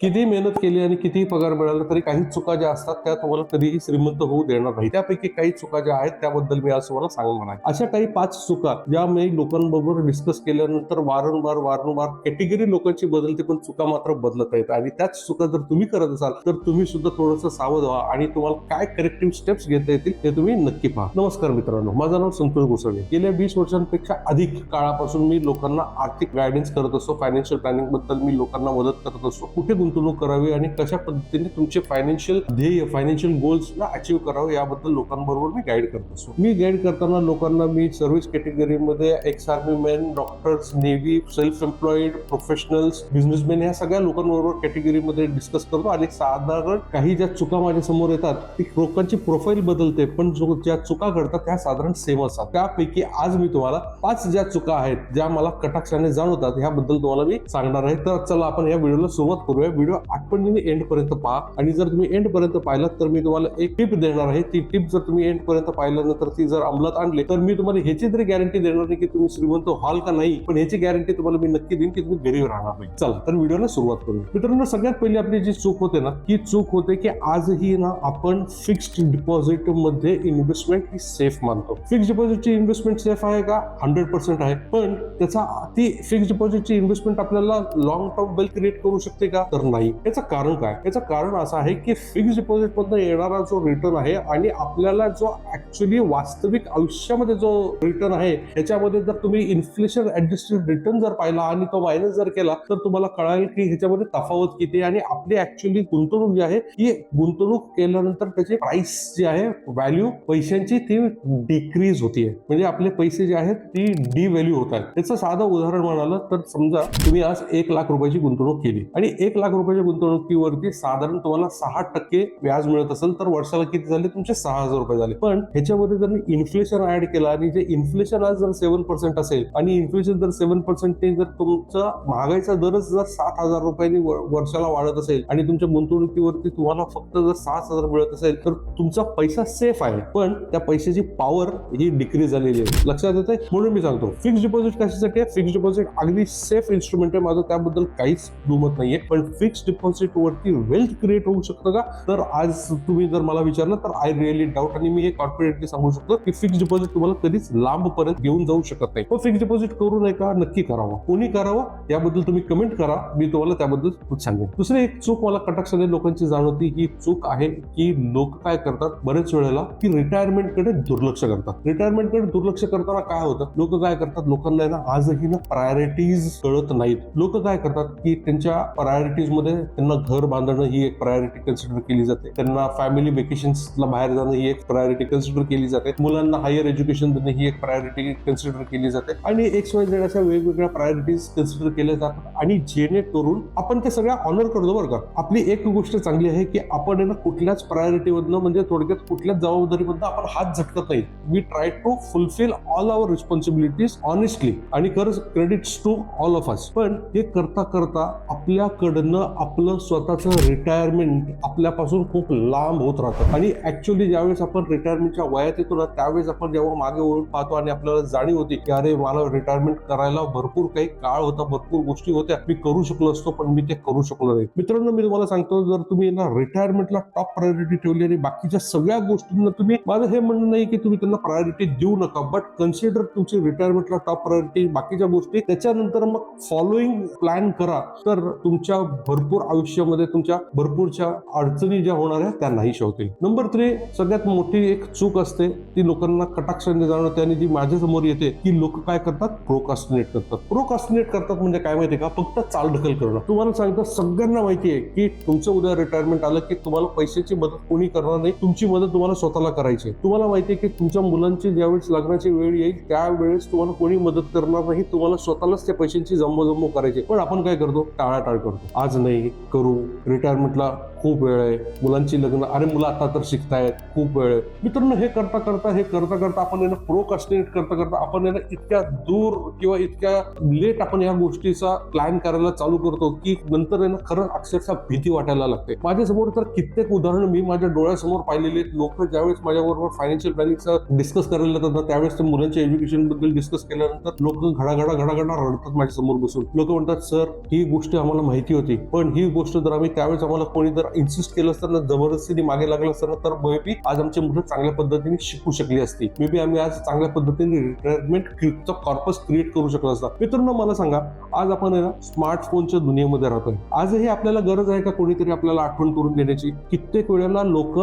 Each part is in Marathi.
किती मेहनत केली आणि कितीही पगार मिळाला तरी काही चुका ज्या असतात त्या तुम्हाला कधीही श्रीमंत होऊ देणार नाही. त्यापैकी काही चुका ज्या आहेत त्याबद्दल मी आज तुम्हाला सांगणार आहे. अशा काही पाच चुका ज्या मी लोकांबरोबर डिस्कस केल्यानंतर वारंवार वारंवार कॅटेगरी लोकांची बदलते पण चुका मात्र बदलत आहेत. आणि त्याच चुका जर तुम्ही करत असाल तर तुम्ही सुद्धा थोडंसं सावध व्हा आणि तुम्हाला काय करेक्टिव्ह स्टेप्स घेता येतील ते तुम्ही नक्की पहा. नमस्कार मित्रांनो माझं नाव संतोष गोसावी. गेल्या वीस वर्षांपेक्षा अधिक काळापासून मी लोकांना आर्थिक गायडन्स करत असतो. फायनान्शियल प्लॅनिंगबद्दल मी लोकांना मदत करत असतो. कुठे गुंतवणूक करावी आणि कशा पद्धतीने तुमचे फायनान्शियल ध्येय फायनान्शियल गोल्सला अचीव्ह करावं याबद्दल लोकांबरोबर मी गाईड करत असतो. मी गाईड करताना लोकांना मी सर्व्हिस कॅटेगरीमध्ये ex army man doctors navy self employed professionals businessman या सगळ्या लोकांबरोबर कॅटेगरीमध्ये डिस्कस करतो आणि साधारण काही ज्या चुका माझ्यासमोर येतात ती लोकांची प्रोफाईल बदलते पण जो ज्या चुका घडतात त्या साधारण सेम असतात. त्यापैकी आज मी तुम्हाला पाच ज्या चुका आहेत ज्या मला कटाक्षाने जाणवतात ह्याबद्दल तुम्हाला मी सांगणार आहे. तर चला आपण या व्हिडिओला सुरुवात करूया. व्हिडिओ आठवणीने एंड पर्यंत पहा. आणि जर तुम्ही एंड पर्यंत पाहिलात तर मी तुम्हाला एक टिप देणार आहे. ती टिप जर तुम्ही एंड पर्यंत पाहिल्यानंतर ती जर अंमलात आणली तर मी तुम्हाला ह्याची तरी गॅरंटी देणार नाही की तुम्ही श्रीमंत व्हाल का नाही. पण ह्याची गॅरंटी तुम्हाला मी नक्की देईन की तुम्ही गरीब राहणार नाही. चला तर व्हिडिओला सुरुवात करू मित्रांनो सगळ्यात पहिली आपली जी चूक होते ना ती चूक होते की आजही ना आपण फिक्स्ड डिपॉझिटमध्ये इन्व्हेस्टमेंट ही सेफ मानतो. फिक्स्ड डिपॉझिटची इन्व्हेस्टमेंट सेफ आहे का? हंड्रेड पर्सेंट आहे. पण त्याचा ती फिक्स्ड डिपॉझिटची इन्व्हेस्टमेंट आपल्याला लॉंग टर्म वेल्थ क्रिएट करू शकते का? तर नाही. याचं कारण काय? याचं कारण असं आहे की फिक्स डिपॉझिट मधून येणारा जो रिटर्न आहे आणि आपल्याला जो ऍक्च्युली वास्तविक आयुष्यामध्ये जो रिटर्न आहे याच्यामध्ये जर तुम्ही इन्फ्लेशन ऍडजस्टेड रिटर्न जर पाहिला आणि तो मायनस जर केला तर तुम्हाला कळेल की ह्याच्यामध्ये तफावत किती आहे आणि आपली ऍक्च्युली गुंतवणूक जी आहे ही गुंतवणूक केल्यानंतर त्याची प्राइस जी आहे व्हॅल्यू पैशांची ती डिक्रीज होतीये. म्हणजे आपले पैसे जे आहेत ती डी व्हॅल्यू होत आहेत. त्याचं साधं उदाहरण म्हणालं तर समजा तुम्ही आज एक लाख रुपयाची गुंतवणूक केली आणि एक लाख रुपयाच्या गुंतवणुकीवरती साधारण तुम्हाला सहा टक्के व्याज मिळत असेल तर वर्षाला किती झाले? तुमचे सहा हजार रुपये झाले. पण ह्याच्यामध्ये जर इन्फ्लेशन ऍड केलं आणि जे इन्फ्लेशन आज जर सेव्हन पर्सेंट असेल आणि इन्फ्लेशन जर सेव्हन पर्सेंट जर तुमचा महागाईचा दरच जर सात हजार रुपयांनी वर्षाला वाढत असेल आणि तुमच्या गुंतवणुकीवरती तुम्हाला फक्त जर सात हजार मिळत असेल तर तुमचा पैसा सेफ आहे. पण त्या पैशाची पॉवर ही डिक्रीज झालेली आहे. लक्षात येते म्हणून मी सांगतो फिक्स डिपॉझिट कशासाठी आहे? फिक्स डिपॉझिट अगदी सेफ इन्स्ट्रुमेंट आहे. माझं त्याबद्दल काहीच दुमत नाहीये. पण फिक्स फिक्स डिपॉझिटवरती वेल्थ क्रिएट होऊ शकतं का? तर आज तुम्ही जर मला विचारलं तर आय रिअली डाऊट आणि मी हे कॉन्फिडेंटली सांगू शकतो की फिक्स डिपॉझिट तुम्हाला कधीच लांब पर्यंत घेऊन जाऊ शकत नाही. पण फिक्स डिपॉझिट करू नये का? नक्की करावा. कोणी करावा? याबद्दल तुम्ही कमेंट करा. मी तुम्हाला त्याबद्दल सांगेन. दुसरी एक चूक मला कटाक्षाने लोकांची जाणवती. ही चूक आहे की लोक काय करतात? बरेच वेळेला की रिटायरमेंटकडे दुर्लक्ष करतात. रिटायरमेंटकडे दुर्लक्ष करताना काय होतं? लोक काय करतात? लोकांना ना आजही ना प्रायोरिटीज कळत नाहीत. लोक काय करतात? की त्यांच्या प्रायोरिटीज मध्ये त्यांना घर बांधणं ही एक प्रायोरिटी कन्सिडर केली जाते. त्यांना फॅमिली वेकेशन्सला बाहेर जाणं ही एक प्रायोरिटी कन्सिडर केली जाते. मुलांना हायर एज्युकेशन देणं ही एक प्रायोरिटी कन्सिडर केली जाते. आणि एक्स वाय झेड अशा वेगवेगळ्या प्रायोरिटीज कन्सिडर केल्या जातात आणि जेणेकरून आपण ते सगळ्या ऑनर करतो बरं का. आपली एक गोष्ट चांगली आहे की आपण आहे ना कुठल्याच प्रायोरिटीमधनं म्हणजे थोडक्यात कुठल्याच जबाबदारीमधनं आपण हात झटकत नाही. We try to fulfil all our responsibilities honestly आणि खरंच credits to all of us पण हे करता करता आपल्याकडनं आपलं स्वतःचं रिटायरमेंट आपल्यापासून खूप लांब होत राहतं. आणि ऍक्च्युली ज्यावेळेस आपण रिटायरमेंटच्या वयात येतो ना त्यावेळेस आपण जेव्हा मागे वळून पाहतो आणि आपल्याला जाणीव होती की अरे मला रिटायरमेंट करायला भरपूर काही काळ होता भरपूर गोष्टी होत्या. मी करू शकलो असतो पण मी ते करू शकलो नाही. मित्रांनो मी तुम्हाला सांगतो जर तुम्ही ना रिटायरमेंटला टॉप प्रायोरिटी ठेवली आणि बाकीच्या सगळ्या गोष्टींना तुम्ही माझं हे म्हणणं नाही की तुम्ही त्यांना प्रायोरिटी देऊ नका बट कन्सिडर तुमची रिटायरमेंटला टॉप प्रायोरिटी बाकीच्या गोष्टी त्याच्यानंतर मग फॉलोईंग प्लॅन करा. तर तुमच्या भरपूर आयुष्यामध्ये तुमच्या भरपूरच्या अडचणी ज्या होणार आहेत त्या नाही होतील नंबर थ्री सगळ्यात मोठी एक चूक असते ती लोकांना कटाक्षाने जाणवते आणि जी माझ्यासमोर येते की लोक काय करतात? प्रोकास्टिनेट करतात. प्रोकास्टिनेट करतात म्हणजे काय माहितीये का? फक्त चालढकल करणं. तुम्हाला सांगतो सगळ्यांना माहिती आहे की तुमचं उद्या रिटायरमेंट आलं की तुम्हाला पैशाची मदत कोणी करणार नाही तुमची मदत तुम्हाला स्वतःला करायची तुम्हाला माहिती आहे की तुमच्या मुलांची ज्यावेळेस लग्नाची वेळ येईल त्यावेळेस तुम्हाला कोणी मदत करणार नाही तुम्हाला स्वतःलाच त्या पैशांची जमवाजमव करायची पण आपण काय करतो? टाळाटाळ करतो. आज नाही करू रिटायरमेंटला खूप वेळ आहे. मुलांची लग्न अरे मुलं आता तर शिकतायत खूप वेळ आहे. मित्रांनो हे करता करता हे करता करता आपण यांना प्रोकास्टिनेट करता करता आपण यांना इतक्या दूर किंवा इतक्या लेट आपण या गोष्टीचा प्लॅन करायला चालू करतो की नंतर यांना खरं अक्षरशः भीती वाटायला लागते. माझ्यासमोर तर कित्येक उदाहरण मी माझ्या डोळ्यासमोर पाहिलेले लोक ज्यावेळेस माझ्याबरोबर फायनान्शियल प्लॅनिंगचा डिस्कस करायला जातात त्यावेळेस ते मुलांच्या एज्युकेशनबद्दल डिस्कस केल्यानंतर लोक घडाघडा घडाघडा रडतात माझ्यासमोर बसून. लोक म्हणतात सर ही गोष्ट आम्हाला माहिती होती पण ही गोष्ट जर आम्ही त्यावेळेस आम्हाला कोणी जर इन्सिस्ट केलं असतं ना जबरदस्तीने मागे लागलं असतं ना तर मे आज आमची मुलं चांगल्या पद्धतीने शिकू शकली असती. मे बी आम्ही आज चांगल्या पद्धतीने रिटायरमेंट कॉर्पस क्रिएट करू शकलो असता. मित्रांनो मला सांगा आज आपण आहे ना स्मार्टफोनच्या दुनियेमध्ये राहतोय. आजही आपल्याला गरज आहे का कोणीतरी आपल्याला आठवण करून देण्याची? कित्येक वेळेला लोक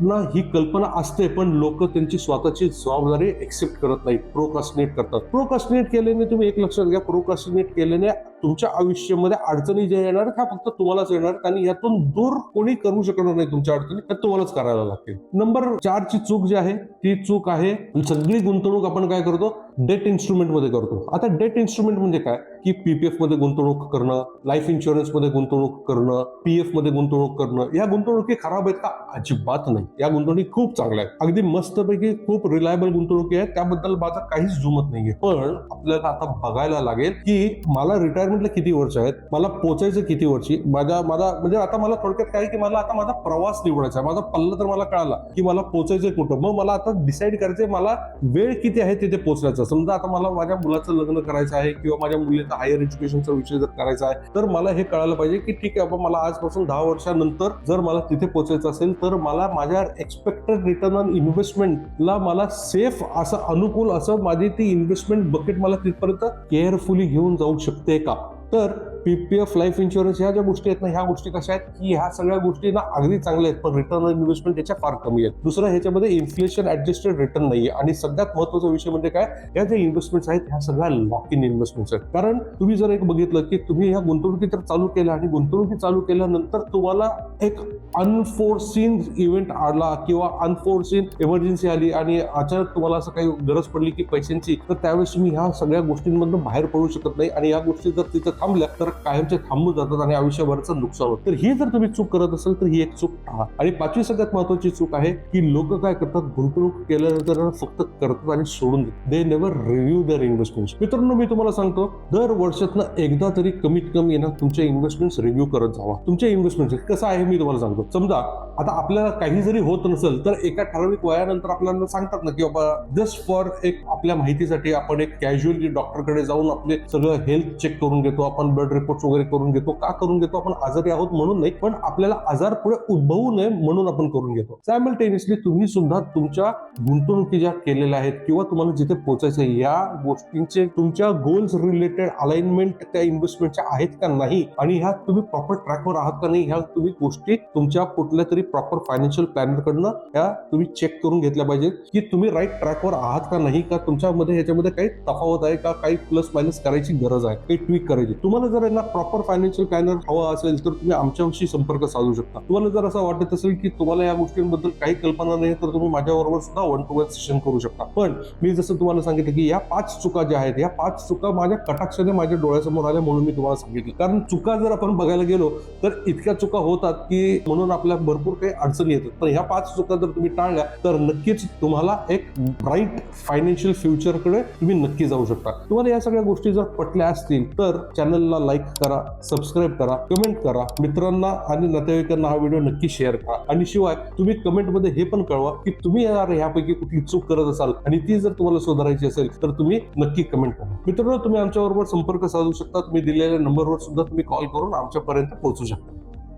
ना ही कल्पना असते पण लोक त्यांची स्वतःची जबाबदारी एक्सेप्ट करत नाही प्रोकास्टिनेट करतात. प्रोकास्टिनेट केल्याने तुम्ही एक लक्षात घ्या प्रोकास्टिनेट केल्याने तुमच्या आयुष्यामध्ये अडचणी ज्या येणार आहेत, ह्या फक्त तुम्हालाच येणार आणि यातून दूर कोणी करू शकणार नाही तुमच्या अडचणी त्या तुम्हालाच करायला लागतील. नंबर चारची चूक जी आहे ती चूक आहे सगळी गुंतवणूक आपण काय करतो? डेट इन्स्ट्रुमेंटमध्ये करतो. आता डेट इन्स्ट्रुमेंट म्हणजे काय? की पीपीएफमध्ये गुंतवणूक करणं लाईफ इन्शुरन्समध्ये गुंतवणूक करणं पीएफमध्ये गुंतवणूक करणं या गुंतवणुकी खराब आहेत का? अजिबात नाही. या गुंतवणुकी खूप चांगल्या आहेत. अगदी मस्तपैकी खूप रिलायबल गुंतवणुकी आहेत. त्याबद्दल माझं काहीच जुमत नाहीये. पण आपल्याला आता बघायला लागेल की मला रिटायर रिटायरमेंटला किती वर्ष आहेत? मला पोचायचं किती वर्षी? माझ्या मला म्हणजे आता मला थोडक्यात काय की मला आता माझा प्रवास निवडायचा आहे. माझा पल्ला तर मला कळाला की मला पोचायचं कुठं. मग मला आता डिसाईड करायचंय मला वेळ किती आहे तिथे पोहोचण्याचा समजा आता मला माझ्या मुलाचं लग्न करायचं आहे किंवा माझ्या मुलीचा हायर एज्युकेशनचा विषय जर करायचा आहे तर मला हे कळायला पाहिजे की ठीक आहे बाबा मला आजपासून दहा वर्षानंतर जर मला तिथे पोहोचायचं असेल तर मला माझ्या एक्सपेक्टेड रिटर्न ऑन इन्व्हेस्टमेंटला मला सेफ असं अनुकूल असं माझी ती इन्व्हेस्टमेंट बकेट मला तिथपर्यंत केअरफुली घेऊन जाऊ शकते का? तर P P F life insurance ह्या ज्या गोष्टी आहेत ना ह्या गोष्टी कशा आहेत की ह्या सगळ्या गोष्टी ना अगदी चांगल्या आहेत पण रिटर्न ऑन इन्व्हेस्टमेंट त्याच्या फार कमी आहेत. दुसरं ह्याच्यामध्ये इन्फ्लेशन ऍडजस्टेड रिटर्न नाही आहे आणि सगळ्यात महत्त्वाचा विषय म्हणजे काय? या ज्या इन्व्हेस्टमेंट्स आहेत ह्या सगळ्या लॉक इन इन्व्हेस्टमेंट्स आहेत. कारण तुम्ही जर एक बघितलं की तुम्ही ह्या गुंतवणुकी तर चालू केल्या आणि गुंतवणुकी चालू केल्यानंतर तुम्हाला एक अनफोर्सिन इव्हेंट आला किंवा अनफोर्सिन इमर्जन्सी आली आणि अचानक तुम्हाला असं काही गरज पडली की पैशांची तर त्यावेळेस तुम्ही ह्या सगळ्या गोष्टींमधून बाहेर पडू शकत नाही. आणि या गोष्टी जर तिथं थांबल्या तर कायमचे थांबून जातात आणि आयुष्यभराचं नुकसान होतं. तर ही जर तुम्ही चूक करत असाल तर ही एक चूक टाळा आणि पाचवी सगळ्यात महत्वाची चूक आहे की लोक काय करतात? गुंतवणूक केल्यानंतर फक्त करतात आणि सोडून देतात. They never review their investment मित्रांनो मी तुम्हाला सांगतो दर वर्षातनं एकदा तरी कमीत कमी ना तुमच्या इन्व्हेस्टमेंट रिव्ह्यू करत जावा. तुमच्या इन्व्हेस्टमेंट कसं आहे मी तुम्हाला सांगतो. समजा आता आपल्याला काही जरी होत नसेल तर एका ठराविक वयानंतर आपल्याला सांगतात ना की बाबा जस्ट फॉर एक आपल्या माहितीसाठी आपण एक कॅज्युअली डॉक्टरकडे जाऊन आपले सगळं हेल्थ चेक करून घेतो. आपण ब्लड रिपोर्ट वगैरे करून घेतो. का करून घेतो? आपण आजारी आहोत म्हणून नाही पण आपल्याला आजार पुढे उद्भवू नये म्हणून आपण करून घेतो. सायमल्टेनियसली तुम्ही सुद्धा तुमच्या गुंतवणुकी ज्या केलेल्या आहेत किंवा तुम्हाला जिथे पोहोचायचं आहे, या गोष्टींचे तुमच्या गोल्स रिलेटेड अलाइनमेंट त्या इन्व्हेस्टमेंटच्या आहेत का नाही? आणि ह्या तुम्ही प्रॉपर ट्रॅकवर आहात का नाही? ह्या तुम्ही गोष्टी तुमच्या कुठल्या तरी प्रॉपर फायनान्शियल प्लॅनर कडनं ह्या तुम्ही चेक करून घेतल्या पाहिजेत की तुम्ही राईट ट्रॅकवर आहात का नाही? का तुमच्यामध्ये ह्याच्यामध्ये काही तफावत आहे का? काही प्लस मायनस करायची गरज आहे? काही ट्विक करायची तुम्हाला जर त्यांना प्रॉपर फायनान्शियल प्लॅनर हवा असेल तर तुम्ही आमच्याशी संपर्क साधू शकता. तुम्हाला जर असं वाटत असेल की तुम्हाला या गोष्टींबद्दल काही कल्पना नाही तर तुम्ही माझ्याबरोबर सुद्धा वन टू वन सेशन करू शकता. पण मी जसं तुम्हाला सांगितलं की या पाच चुका ज्या आहेत या पाच चुका माझ्या कटाक्षाने माझ्या डोळ्यासमोर आल्या म्हणून मी तुम्हाला सांगितलं. कारण चुका जर आपण बघायला गेलो तर इतक्या चुका होतात की म्हणून आपल्या भरपूर काही अडचणी येतात. पण ह्या पाच चुका जर तुम्ही टाळल्या तर नक्कीच तुम्हाला एक ब्राईट फायनान्शियल फ्युचरकडे तुम्ही नक्की जाऊ शकता. तुम्हाला या सगळ्या गोष्टी जर पटल्या असतील तर चॅनलला लाईक करा सबस्क्राईब करा कमेंट करा. मित्रांना आणि नातेवाईकांना हा व्हिडिओ नक्की शेअर करा. आणि शिवाय तुम्ही कमेंटमध्ये हे पण कळवा की तुम्ही ह्यापैकी कुठली चूक करत असाल आणि ती जर तुम्हाला सुधारायची असेल तर तुम्ही नक्की कमेंट करा. मित्रांनो तुम्ही आमच्याबरोबर संपर्क साधू शकता तुम्ही दिलेल्या नंबरवर सुद्धा तुम्ही कॉल करून आमच्यापर्यंत पोहोचू शकता.